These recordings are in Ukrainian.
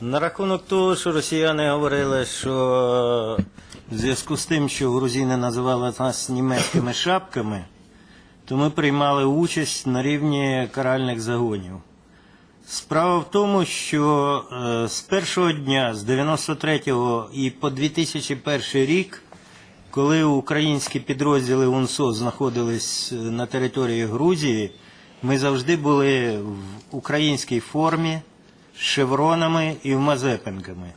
На рахунок того, що росіяни говорили, що в зв'язку з тим, що грузини називали нас німецькими шапками, то ми приймали участь на рівні каральних загонів. Справа в тому, що е, з першого дня, з 93-го і по 2001 рік, коли українські підрозділи УНСО знаходились е, на території Грузії, ми завжди були в українській формі шевронами і в Мазепинками.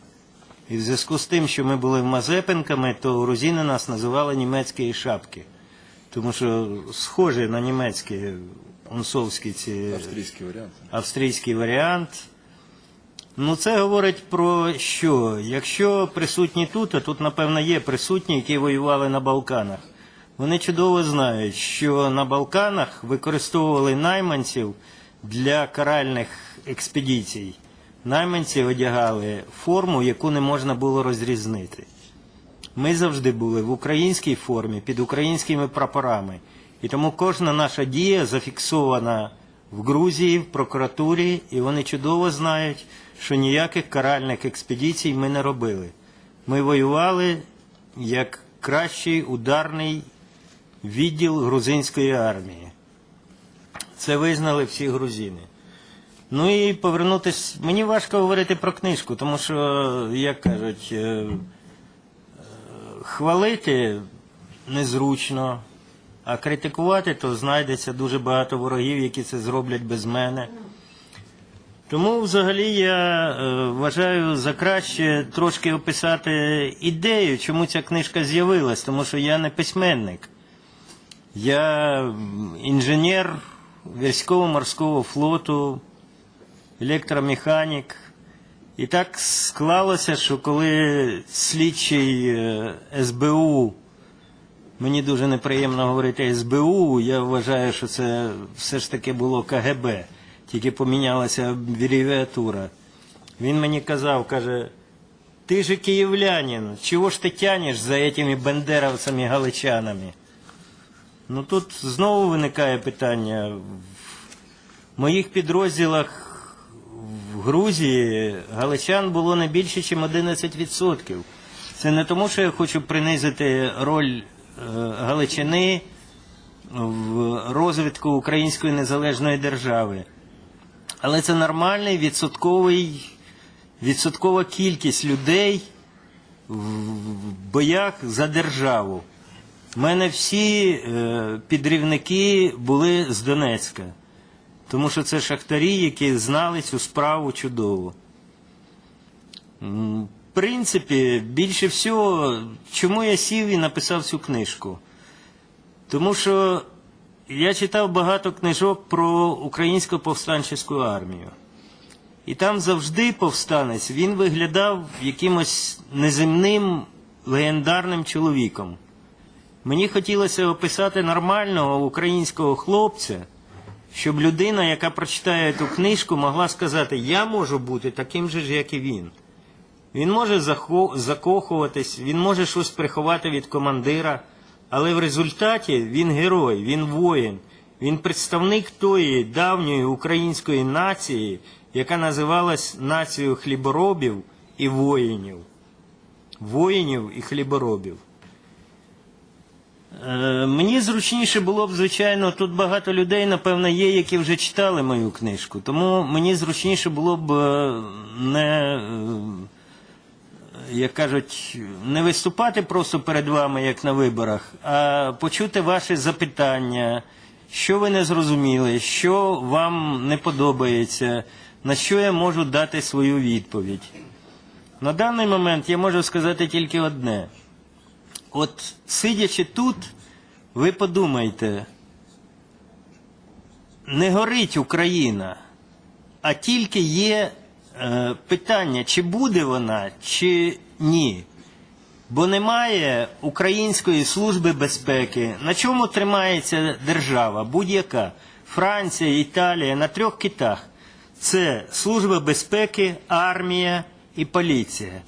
І в зв'язку з тим, що ми були в Мазепинками, то грузини нас називали німецькі шапки. Тому що схожі на німецькі унсовські ці Австрійський варіант. австрійський варіант. Ну, це говорить про що? Якщо присутні тут, а тут, напевно, є присутні, які воювали на Балканах. Вони чудово знають, що на Балканах використовували найманців для каральних експедицій. Найманці одягали форму, яку не можна було розрізнити. Ми завжди були в українській формі, під українськими прапорами. І тому кожна наша дія зафіксована в Грузії, в прокуратурі, і вони чудово знають, що ніяких каральних експедицій ми не робили. Ми воювали як кращий ударний відділ грузинської армії. Це визнали всі грузини. Ну і повернутися. Мені важко говорити про книжку, тому що, як кажуть, е, е, хвалити незручно, а критикувати, то знайдеться дуже багато ворогів, які це зроблять без мене. Тому взагалі я е, вважаю за краще трошки описати ідею, чому ця книжка з'явилась, тому що я не письменник. Я інженер військово-морського флоту, електромеханік. І так склалося, що коли слідчий е, СБУ, мені дуже неприємно говорити СБУ, я вважаю, що це все ж таки було КГБ, тільки помінялася абревіатура. Він мені казав, каже, ти же київлянин, чого ж ти тянеш за этими бандеровцями-галичанами? Ну тут знову виникає питання. В моїх підрозділах в Грузії галичан було не більше, ніж 11%. Це не тому, що я хочу принизити роль е, Галичини в розвитку української незалежної держави. Але це нормальний відсотковий, відсоткова кількість людей в боях за державу. У мене всі е, підрівники були з Донецька, тому що це шахтарі, які знали цю справу чудово. В принципі, більше всього, чому я сів і написав цю книжку? Тому що я читав багато книжок про українську повстанчеську армію. І там завжди повстанець він виглядав якимось неземним легендарним чоловіком. Мені хотілося описати нормального українського хлопця, щоб людина, яка прочитає цю книжку, могла сказати: Я можу бути таким же ж, як і він. Він може закохуватись, він може щось приховати від командира, але в результаті він герой, він воїн, він представник тої давньої української нації, яка називалась нацією хліборобів і воїнів. Воїнів і хліборобів. Е, Мені зручніше було б, звичайно, тут багато людей, напевно, є, які вже читали мою книжку. Тому мені зручніше було б е, не, е, як кажуть, не виступати просто перед вами, як на виборах, а почути ваші запитання, що ви не зрозуміли, що вам не подобається, на що я можу дати свою відповідь. На даний момент я можу сказати тільки одне. От сидячи тут, ви подумайте, не горить Україна, а тільки є е, питання, чи буде вона, чи ні. Бо немає Української служби безпеки. На чому тримається держава? Будь-яка. Франція, Італія на трьох китах. Це Служба безпеки, армія і поліція.